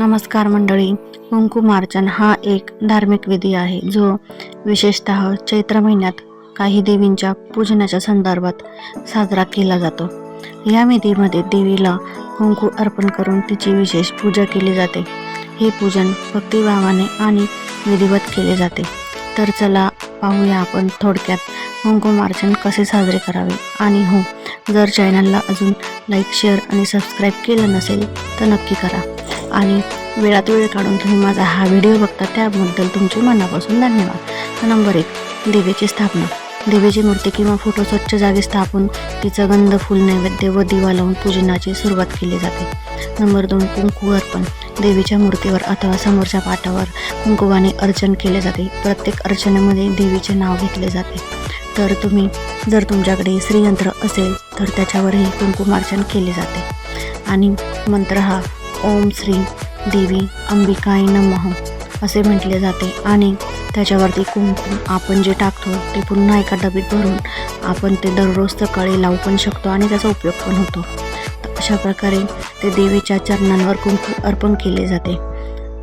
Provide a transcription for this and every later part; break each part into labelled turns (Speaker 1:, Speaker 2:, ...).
Speaker 1: नमस्कार मंडळी कुंकुमार्चन हा एक धार्मिक विधी आहे जो विशेषतः चैत्र महिन्यात काही देवींच्या पूजनाच्या संदर्भात साजरा केला जातो. या विधीमध्ये देवीला कुंकू अर्पण करून तिची विशेष पूजा केली जाते. हे पूजन भक्तिभावाने आणि विधिवत केले जाते. तर चला पाहूया आपण थोडक्यात कुंकुमार्चन कसे साजरे करावे आणि हो जर चॅनलला अजून लाईक शेअर आणि सबस्क्राईब केलं नसेल तर नक्की करा. आणि वेळात वेळ काढून तुम्ही माझा हा व्हिडिओ बघता त्याबद्दल तुमचे मनापासून धन्यवाद. नंबर एक देवीची स्थापना. देवीची मूर्ती किंवा फोटो स्वच्छ जागी स्थापून तिचं गंध फुल नैवेद्य व दिवा लावून पूजनाची सुरुवात केली जाते. नंबर दोन कुंकू अर्पण. देवीच्या मूर्तीवर अथवा समोरच्या पाटावर कुंकुवाने अर्चन केले जाते. प्रत्येक अर्चनेमध्ये देवीचे नाव घेतले जाते. तर तुम्ही जर तुमच्याकडे श्रीयंत्र असेल तर त्याच्यावरही कुंकुमार्चन केले जाते. आणि मंत्र हा ओम श्री देवी अंबिकाय नमः असे म्हटले जाते. आणि त्याच्यावरती कुंकू आपण जे टाकतो ते पुन्हा एका डबीत भरून आपण ते दररोज सकाळी लावू पण शकतो आणि त्याचा उपयोग पण होतो. तर अशा प्रकारे ते देवीच्या चरणांवर कुंकू अर्पण केले जाते.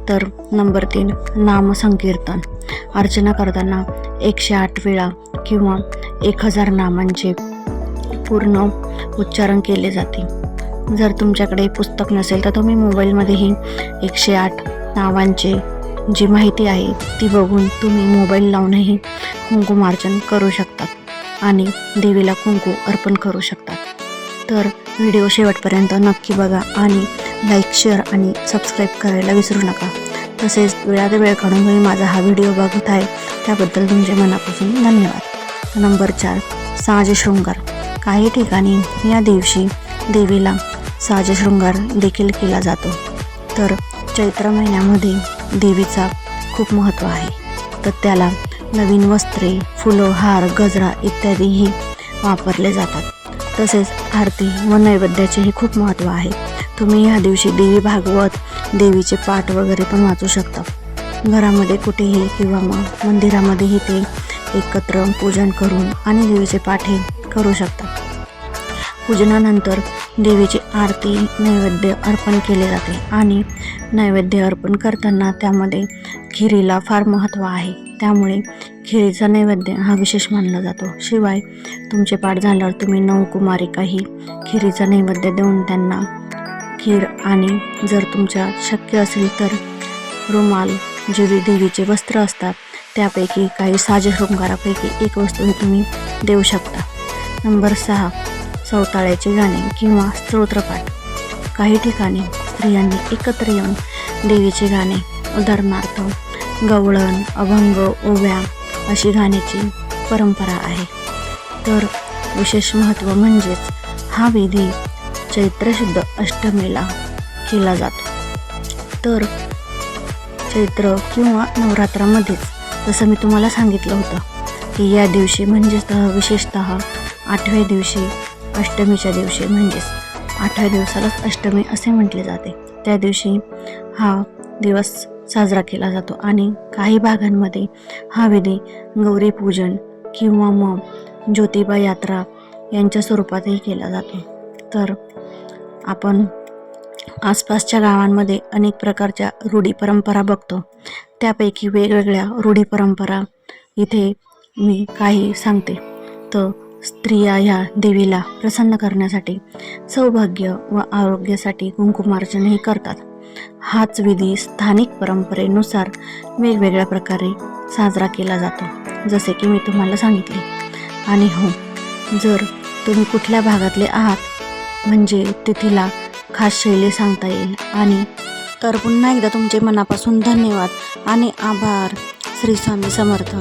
Speaker 1: तर नंबर तीन नामसंकीर्तन. अर्चना करताना एकशे आठ वेळा किंवा एक हजार नामांचे पूर्ण उच्चारण केले जाते. जर तुमच्याकडे पुस्तक नसेल तर तुम्ही मोबाईलमध्येही एकशे आठ नावांचे जी माहिती आहे ती बघून तुम्ही मोबाईल लावूनही कुंकुमार्चन करू शकतात आणि देवीला कुंकू अर्पण करू शकतात. तर व्हिडिओ शेवटपर्यंत नक्की बघा आणि लाईक शेअर आणि सबस्क्राईब करायला विसरू नका. तसेच वेळात वेळ काढून तुम्ही माझा हा व्हिडिओ बघत आहे त्याबद्दल तुमचे मनापासून धन्यवाद. नंबर चार साज शृंगार. काही ठिकाणी या दिवशी देवीला साजशृंगार देखील केला जातो. तर चैत्र महिन्यामध्ये देवीचा खूप महत्त्व आहे. तर त्याला नवीन वस्त्रे फुलं हार गजरा इत्यादीही वापरले जातात. तसेच आरती व नैवेद्याचेही खूप महत्त्व आहे. तुम्ही ह्या दिवशी देवी भागवत देवीचे पाठ वगैरे पण वाचू शकता. घरामध्ये कुठेही किंवा मग मंदिरामध्येही ते एकत्र पूजन करून आणि देवीचे पाठही करू शकता. पूजनानंतर देवीची आरती नैवेद्य अर्पण केले जाते आणि नैवेद्य अर्पण करताना त्यामध्ये खिरीला फार महत्त्व आहे. त्यामुळे खिरीचा नैवेद्य हा विशेष मानला जातो. शिवाय तुमचे पाठ झाल्यावर तुम्ही नऊ कुमारिकाही खिरीचा नैवेद्य देऊन त्यांना खीर आणि जर तुमच्या शक्य असेल तर रुमाल जे देवीचे वस्त्र असतात त्यापैकी काही साजशृंगारापैकी एक वस्तू तुम्ही देऊ शकता. नंबर सहा सवताळ्याचे गाणे किंवा स्तोत्रपाठ. काही ठिकाणी स्त्रियांनी एकत्र येऊन देवीचे गाणे उदाहरणार्थ गवळण अभंग ओव्या अशी गाण्याची परंपरा आहे. तर विशेष महत्त्व म्हणजेच हा विधी चैत्रशुद्ध अष्टमीला केला जातो. तर चैत्र किंवा नवरात्रामध्येच जसं मी तुम्हाला सांगितलं होतं की या दिवशी म्हणजेच विशेषत आठव्या दिवशी अष्टमीच्या दिवशी म्हणजेच आठव्या दिवसालाच अष्टमी असे म्हटले जाते. त्या दिवशी हा दिवस साजरा केला जातो आणि काही भागांमध्ये हा विधी गौरी पूजन किंवा मग ज्योतिबा यात्रा यांच्या स्वरूपातही केला जातो. तर आपण आसपासच्या गावांमध्ये अनेक प्रकारच्या रूढी परंपरा बघतो. त्यापैकी वेगवेगळ्या रूढी परंपरा इथे मी काही सांगते. तर स्त्रिया ह्या देवीला प्रसन्न करण्यासाठी सौभाग्य व आरोग्यासाठी कुंकुमार्चनही करतात. हाच विधी स्थानिक परंपरेनुसार वेगवेगळ्या प्रकारे साजरा केला जातो जसे की मी तुम्हाला सांगितले. आणि हो जर तुम्ही कुठल्या भागातले आहात म्हणजे तिथीला खास शैली सांगता येईल. आणि तर पुन्हा एकदा तुमचे मनापासून धन्यवाद आणि आभार. श्री स्वामी समर्थ.